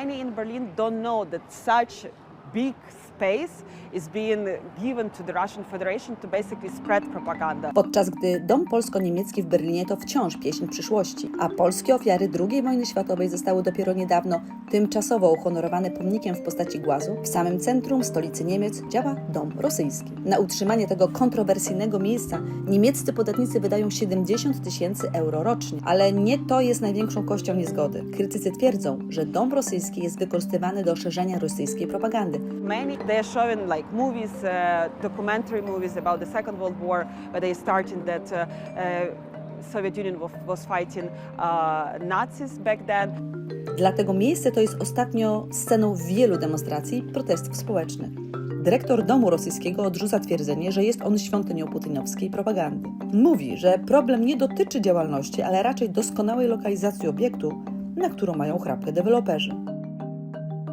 many in Berlin don't know that such big space is being given to the Russian Federation to basically spread propaganda. Podczas gdy Dom Polsko-Niemiecki w Berlinie to wciąż pieśń przyszłości, a polskie ofiary II wojny światowej zostały dopiero niedawno tymczasowo uhonorowane pomnikiem w postaci głazu, w samym centrum stolicy Niemiec działa Dom Rosyjski. Na utrzymanie tego kontrowersyjnego miejsca niemieccy podatnicy wydają 70 tysięcy euro rocznie, ale nie to jest największą kością niezgody. Krytycy twierdzą, że Dom Rosyjski jest wykorzystywany do szerzenia rosyjskiej propagandy. Many showing like movies, uh, documentary movies about the Second World War, where they start in that uh, uh, Soviet Union was, fighting Nazis back then. Dlatego miejsce to jest ostatnio sceną wielu demonstracji i protestów społecznych. Dyrektor Domu Rosyjskiego odrzuca twierdzenie, że jest on świątynią putinowskiej propagandy. Mówi, że problem nie dotyczy działalności, ale raczej doskonałej lokalizacji obiektu, na którą mają chrapkę deweloperzy.